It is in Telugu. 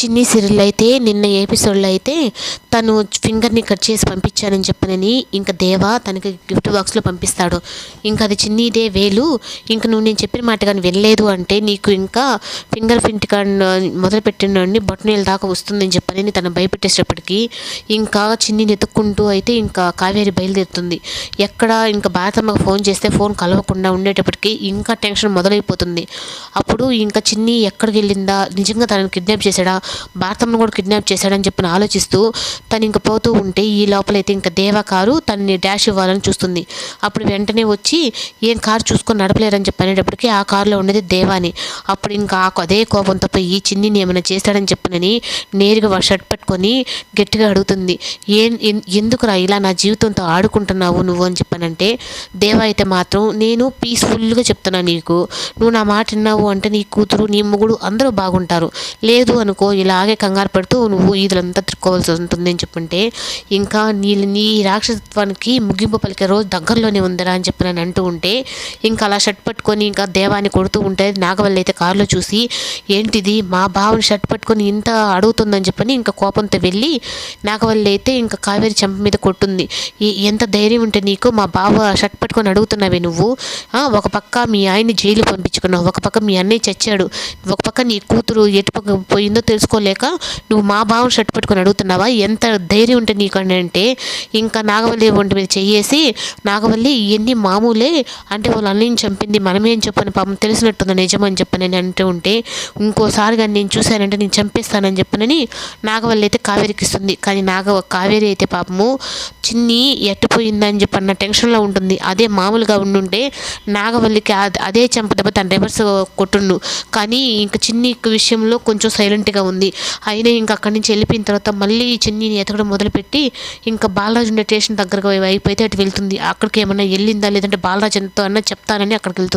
చిన్ని సిరిల్ అయితే నిన్న ఎపిసోడ్లో అయితే తను ఫింగర్ని కట్ చేసి పంపించానని చెప్పనని ఇంకా దేవా తనకి గిఫ్ట్ బాక్స్లో పంపిస్తాడు. ఇంకా అది చిన్నదే వేలు. ఇంకా నువ్వు నేను చెప్పిన మాట కానీ వెళ్ళలేదు అంటే నీకు ఇంకా ఫింగర్ ప్రింట్ కానీ మొదలుపెట్టినండి బొట్టనీళ్ళ దాకా వస్తుందని చెప్పని తను భయపెట్టేసేటప్పటికి ఇంకా చిన్నిని ఎత్తుక్కుంటూ అయితే ఇంకా కావేరి బయలుదేరుతుంది. ఎక్కడ ఇంకా భారతమ్మకు ఫోన్ చేస్తే ఫోన్ కలవకుండా ఉండేటప్పటికి ఇంకా టెన్షన్ మొదలైపోతుంది. అప్పుడు ఇంకా చిన్ని ఎక్కడికి వెళ్ళిందా నిజంగా తనని కిడ్నాప్ చేశాడా? భారతమ్మను కూడా కిడ్నాప్ చేశాడని చెప్పి ఆలోచిస్తూ తను ఇంక పోతూ ఉంటే ఈ లోపలైతే ఇంకా దేవా కారు తనని డాష్ ఇవ్వాలని చూస్తుంది. అప్పుడు వెంటనే వచ్చి ఏం కారు చూసుకొని నడపలేరని చెప్పి అనేటప్పటికీ ఆ కారులో ఉండేది దేవాని. అప్పుడు ఇంకా ఆ అదే కోపంతో పోయి ఈ చిన్నిని ఏమైనా చేస్తాడని చెప్పనని నేరుగా వాడు షర్ట్ పెట్టుకొని గట్టిగా అడుగుతుంది. ఏం ఎన్- ఎందుకురా ఇలా నా జీవితంతో ఆడుకుంటున్నావు నువ్వు అని చెప్పానంటే దేవా అయితే మాత్రం నేను పీస్ఫుల్గా చెప్తున్నా నీకు. నువ్వు నా మాట విన్నావు అంటే నీ కూతురు నీ మొగుడు అందరూ బాగుంటారు. లేదు అనుకో ఇలాగే కంగారు పడుతూ నువ్వు ఈదులంతా తిరుక్కోవాల్సి ఉంటుంది అని చెప్పుంటే ఇంకా నీ నీ రాక్షసత్వానికి ముగింపు పలికే రోజు దగ్గరలోనే ఉందిరా అని చెప్పి నేను అంటూ ఉంటే ఇంకా అలా షర్ట్ పట్టుకొని ఇంకా దేవాన్ని కొడుతూ ఉంటే నాగవల్లి అయితే కారులో చూసి ఏంటిది? మా బావని షర్ట్ పట్టుకొని ఇంత అడుగుతుందని చెప్పని ఇంకా కోపంతో వెళ్ళి నాగవల్లి అయితే ఇంకా కావేరి చెంప మీద కొట్టుంది. ఎంత ధైర్యం ఉంటే నీకు మా బావ షర్ట్ పట్టుకొని అడుగుతున్నావే నువ్వు? ఒక పక్క మీ ఆయన్ని జైలు పంపించుకున్నావు ఒక పక్క మీ అన్నయ్య చచ్చాడు ఒక పక్క నీ కూతురు ఎటు పక్క పోయిందో తీసుకోలేక నువ్వు మా బావని షర్ట్ పెట్టుకొని అడుగుతున్నావా? ఎంత ధైర్యం ఉంటే నీకు అని అంటే ఇంకా నాగవల్లి ఒంటి మీద చెయ్యేసి నాగవల్లి ఇవన్నీ మామూలే అంటే వాళ్ళు అన్నయ్యని చంపింది మనమేం చెప్పని పాపం తెలిసినట్టుంది నిజం అని చెప్పని నేను అంటూ ఉంటే ఇంకోసారి కానీ నేను చూశానంటే నేను చంపేస్తానని చెప్పనని నాగవల్లి అయితే కావేరికి ఇస్తుంది. కానీ నాగ కావేరి అయితే పాపము చిన్ని ఎట్టుపోయిందని చెప్పి అన్న టెన్షన్లో ఉంటుంది. అదే మామూలుగా ఉండుంటే నాగవల్లికి అదే చంపదెబ్బ తన రివర్స్ కొట్టుండు. కానీ ఇంకా చిన్ని విషయంలో కొంచెం సైలెంట్గా ఉంది. అయినా ఇంకా అక్కడి నుంచి వెళ్ళిపోయిన తర్వాత మళ్ళీ చిన్నిని ఎతకడం మొదలుపెట్టి ఇంకా బాలరాజు ఉండే స్టేషన్ దగ్గరకు అయితే అటు వెళ్తుంది. అక్కడికి ఏమైనా వెళ్ళిందా? లేదంటే బాలరాజు ఎంతో అన్నా చెప్తానని అక్కడికి వెళ్తుంది.